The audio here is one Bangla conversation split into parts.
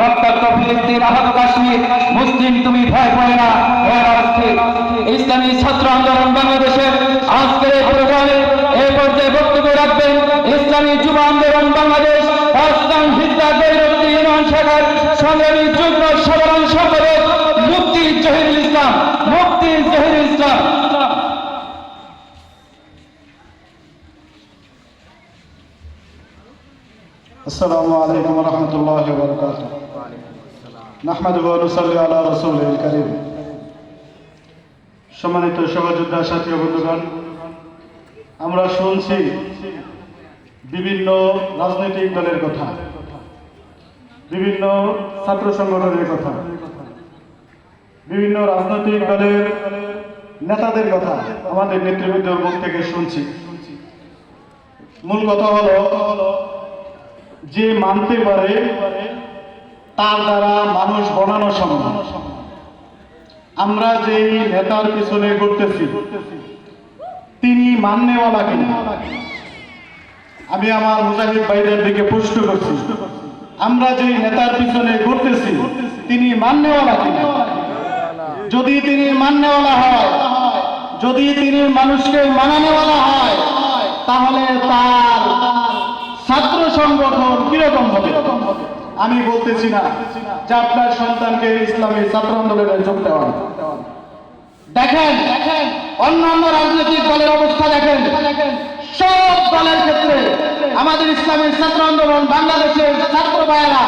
রক্তাক্ত ফিলিস্তিন আহত কাশ্মীর, মুসলিম, তুমি ভয় না। ইসলামী ছাত্র আন্দোলন বাংলাদেশের আজকের এই প্রোগ্রামে পর্যায়ে বক্তব্য রাখবেন ইসলামী যুব আন্দোলন বাংলাদেশ সংগ্রামী যুগ্ম السلام عليكم ورحمة الله وبركاته نحمده ونصلي على رسوله الكريم সম্মানিত সহযোদ্ধা সাথী ও বন্ধুগণ আমরা শুনছি বিভিন্ন রাজনৈতিক দলের কথা বিভিন্ন ছাত্র সংগঠনের কথা বিভিন্ন রাজনৈতিক দলের নেতাদের কথা আমাদের নেতৃবৃন্দর মুখ থেকে শুনছি মূল কথা হলো যে মানতে পারে, তার দ্বারা মানুষ বনানো সম্ভব। আমরা যে নেতার পিছনে ঘুরতেছি, তিনি মান্যওয়ালা কিনা? আমি আমার মুজাহিদ ভাইদের দিকে প্রশ্ন করছি। আমরা যে নেতার পিছনে ঘুরতেছি, তিনি মান্যওয়ালা কিনা? যদি তিনি মান্যওয়ালা হয়, যদি তিনি মানুষকে মানানোওয়ালা হয়, তাহলে তার ছাত্র সংগঠন কীরকম হবে? আমি বলতেছি না যে আপনার সন্তানকে ইসলামী ছাত্র আন্দোলনে যোগ দেওয়া দেখেন দেখেন অন্যান্য রাজনৈতিক দলের অবস্থা দেখেন। সব দলের ক্ষেত্রে আমাদের ইসলামী ছাত্র আন্দোলন বাংলাদেশের ছাত্র ভাইয়েরা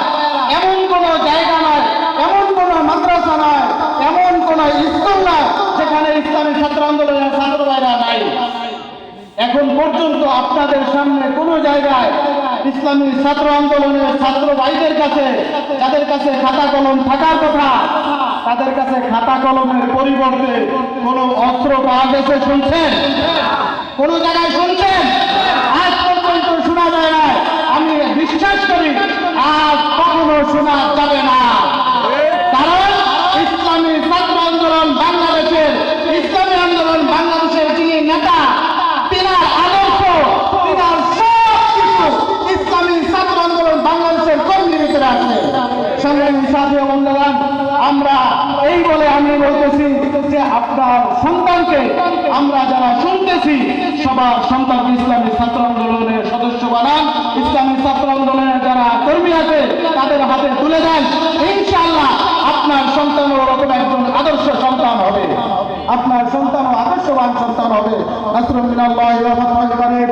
এমন কোন জায়গা নয় এমন কোন মাদ্রাসা নয় এমন কোন স্কুল নয় যেখানে ইসলামী ছাত্র আন্দোলনের ছাত্র ভাইরা নাই। এখন পর্যন্ত আপনাদের সামনে কোনো জায়গায় ইসলামী ছাত্র আন্দোলনের ছাত্র ভাইদের কাছে, যাদের কাছে খাতা কলম থাকার কথা, তাদের কাছে খাতা কলমের পরিবর্তে কোনো অস্ত্র পাওয়া গেছে শুনছেন? কোন জায়গায় শুনছেন আজ পর্যন্ত শোনা যায় না আমি বিশ্বাস করি আজ কখনো শোনা যাবে না কারণ ইসলামী ছাত্র আন্দোলন বাংলাদেশের ইসলামী আন্দোলন বাংলাদেশের যিনি নেতা তিনার আদর্শ তিনার সব কিছু ইসলামী ছাত্র আন্দোলন বাংলাদেশের কর্মীর ভিতরে আছে সংগ্রামী সাথী ও বন্ধুগণ আমরা এই বলে আমি বলতেছি যে আপনার সন্তানকে আমরা যারা শুনতেছি, সবার সন্তান ইসলামী ছাত্র আন্দোলনের সদস্য বানান। ইসলামী ছাত্র আন্দোলনের যারা কর্মী আছে, তাদের হাতে তুলে দেন। ইনশাল্লাহ আপনার সন্তান ওরকম একজন আদর্শ সন্তান হবে। আপনার সন্তান আদর্শবান সন্তান হবে। নাসরুল